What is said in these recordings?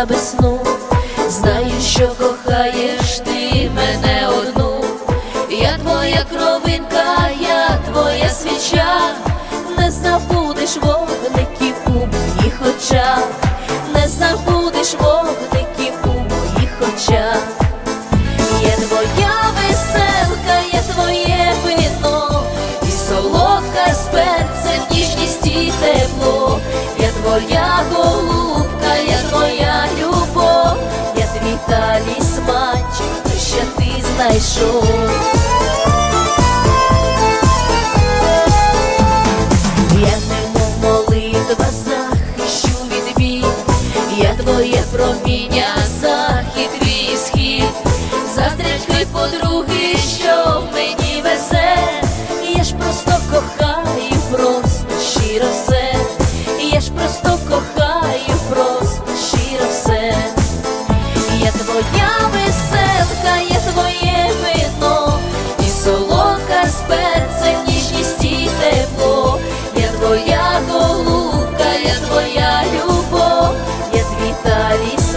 весну, знаю, що кохаєш ти мене одну. Я твоя кровинка, я твоя свіча, не забудеш вогників у моїх очах, не забудеш вогників у моїх очах. Я твоя веселка, я твоє вино, і солодка з перцем, ніжність і тепло, я твоя що ти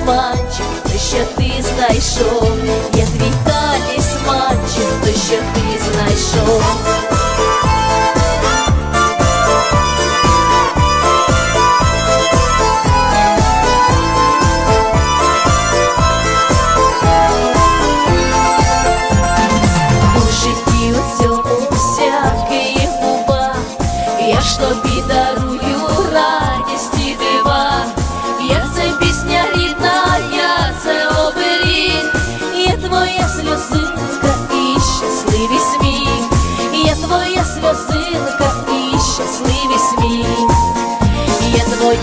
талісманчик, то що ти знайшов, я твій талісманчик, то що ти знайшов.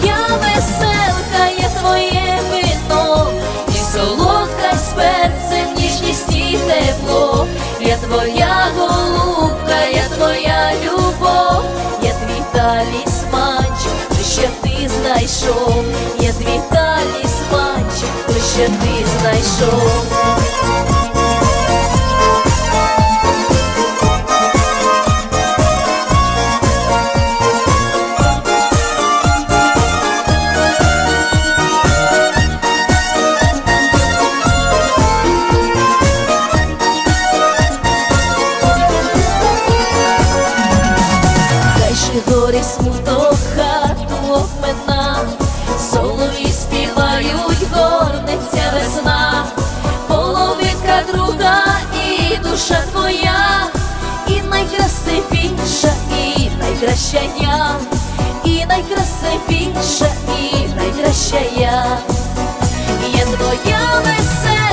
Твоя веселка, я твоє вино, і солодка з перцем, ніжність і тепло, я твоя голубка, я твоя любов, я твій талісманчик, той, що ти знайшов, я твій талісманчик, той, що ти знайшов. Душа твоя, і найкрасивіша, і найкраща я, і найкрасивіша, і найкраща я. є твоя веселка,